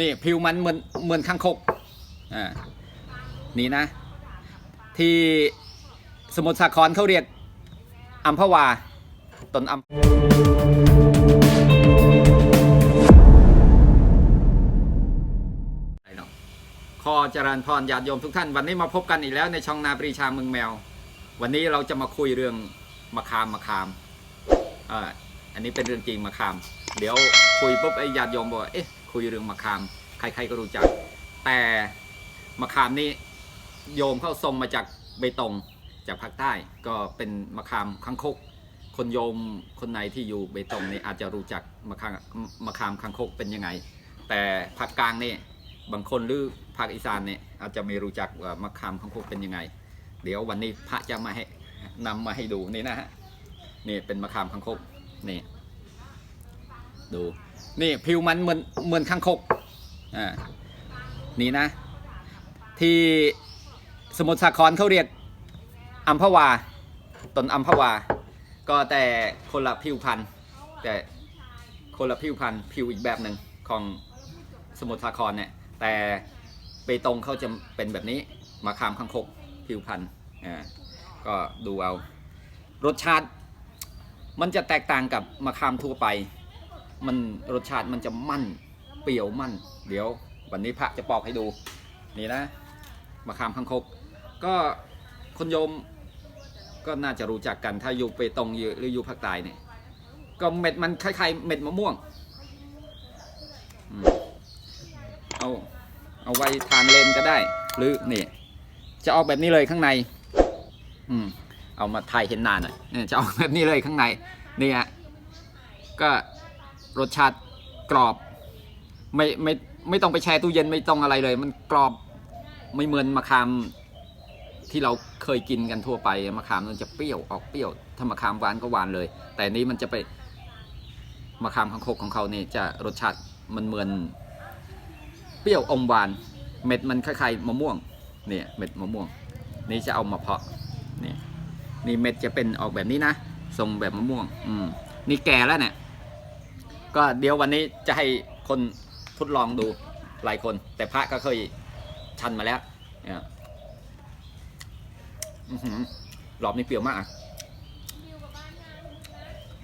นี่ผิวมันเหมือนเหมือนข้างคกอ่านี่นะ ที่สมุทรสาครเขาเรียกอัมพวาต้นอัมไปเนาะขอจริญพรญาติโยมทุกท่าน วันนี้มาพบกันอีกแล้วในช่องนาปรีชาเมืองแมว วันนี้เราจะมาคุยเรื่องมะขามมะขามอ่าอันนี้เป็นเรื่องจริงมะขาม เดี๋ยวคุยปุ๊บไอ้ญาติโยมบอกว่าเอ๊ะ คุยเรื่องมะขาม ใครๆก็รู้จัก แต่มะขามนี้โยมเข้าส่งมาจากเบตงจากภาคใต้ก็เป็นมะขามคังคก คนโยมคนไหนที่อยู่เบตงนี่อาจจะรู้จักมะขามมะขามคังคกเป็นยังไง แต่ภาคกลางนี่บางคนหรือภาคอีสานเนี่ยอาจจะไม่รู้จักว่ามะขามคังคกเป็นยังไง เดี๋ยววันนี้พระจะมาให้นำมาให้ดูนี่นะฮะนี่เป็นมะขามคังคกนี่ ดู นี่ผิวมันเหมือนเหมือนคังคกอ่านี่นะ ที่สมุทรสาครเขาเรียกอัมพวาต้นอัมพวา ก็แต่คนละผิวพันธุ์แต่คนละผิวพันธุ์ผิวอีกแบบหนึ่งของสมุทรสาครเนี่ย แต่เปตรงเขาจะเป็นแบบนี้มะขามคังคกผิวพันธุ์อ่าก็ดูเอา รสชาติมันจะแตกต่างกับมะขามทั่วไป มันรสชาติมันจะมั่น เปรี้ยวมั่น เดี๋ยว วันนี้พระจะปอกให้ดู นี่นะมะขามคังคก ก็คนโยมก็น่าจะรู้จักกันถ้าอยู่เปตงหรืออยู่ภาคใต้เนี่ยก็เม็ดมันคล้ายๆเม็ดมะม่วงเอาเอาไว้ทานเลนก็ได้ หรือนี่ จะออกแบบนี้เลยข้างใน อืมเอามาถ่ายเห็นหนานหน่อยเนี่ยจะออกแบบนี้เลยข้างในนี่ฮะก็ รสชาติกรอบ ไม่ไม่ไม่ต้องไปแช่ตู้เย็นไม่ต้องอะไรเลย มันกรอบไม่เหมือนมะขามที่เราเคยกินกันทั่วไปมะขามมันจะเปรี้ยวออกเปรี้ยวถ้ามะขามหวานก็หวานเลย แต่นี้มันจะไปมะขามคังคกของเขาเนี่ยจะรสชาติมันเหมือนเปรี้ยวอมหวาน เม็ดมันคล้ายๆมะม่วงเนี่ยเม็ดมะม่วง นี่จะเอามาเพาะนี่นี่เม็ดจะเป็นออกแบบนี้นะทรงแบบมะม่วง อืมนี่แก่แล้วเนี่ย ก็เดี๋ยววันนี้จะให้คนทดลองดูหลายคน แต่พระก็เคยชันมาแล้วเนี่ยอื้อหือรอบนี้เปรี้ยวมากอะ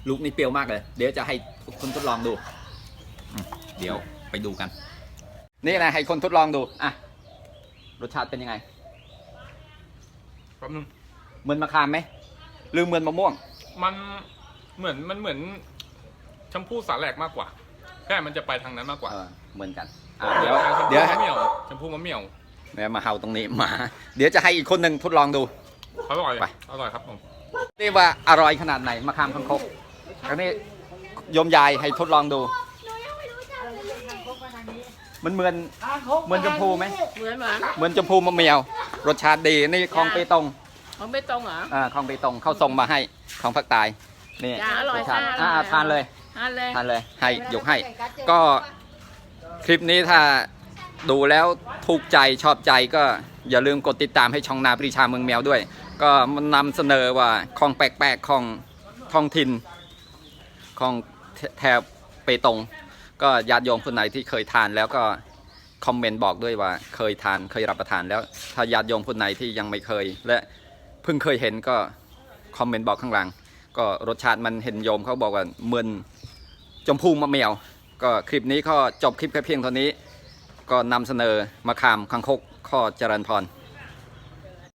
ลูกนี้เปรี้ยวมากเลย เดี๋ยวจะให้คนทดลองดูอืมเดี๋ยวไปดูกัน นี่นะให้คนทดลองดูอะรสชาติเป็นยังไงแป๊บนึงเหมือนมะขามไหมหรือเหมือนมะม่วง มันเหมือนมันเหมือน ชมพู่สาแหลกมากกว่าแค่มันจะไปทางนั้นมากกว่าเออเหมือนกันอะเดี๋ยวชมเดี๋ยวพู่มะเหมี่ยวชมพู่มะเหมี่ยวเดี๋ยวมาเห่าตรงนี้มา เดี๋ยวจะให้อีกคนหนึ่งทดลองดู อร่อยไป อร่อยครับผมนี่ว่าอร่อยขนาดไหนมะขามคังคกอันนี้โยมยายให้ทดลองดูมันเหมือนเหมือนชมพูไหมเหมือนเหมือนเหมือนชมพูมะเมียว รสชาติดีนี่ของเปตงของไม่ตรงเหรออ่าของเปตงเข้าส่งมาให้ของภาคใต้ นี่จ้าอร่อยสชาติค่ะอ่าทานเลย ทานเลยทานเลย ให้ยกให้ ก็คลิปนี้ถ้าดูแล้วถูกใจชอบใจก็อย่าลืมกดติดตามให้ช่องนาปรีชาเมืองแมวด้วย ก็มันนำเสนอว่าของแปลกๆของท้องถิ่นของแถบเปตง ก็ญาติโยมคนไหนที่เคยทานแล้วก็คอมเมนต์บอกด้วยว่าเคยทานเคยรับประทานแล้ว ถ้าญาติโยมคนไหนที่ยังไม่เคย และเพิ่งเคยเห็นก็คอมเมนต์บอกข้างหลัง ก็รสชาติมันเห็นโยมเขาบอกว่าเหมือนจมพูมะเมียว ก็คลิปนี้ก็จบคลิปแค่เพียงเท่านี้ ก็นำเสนอมะขามคังคกข้อจรัญพร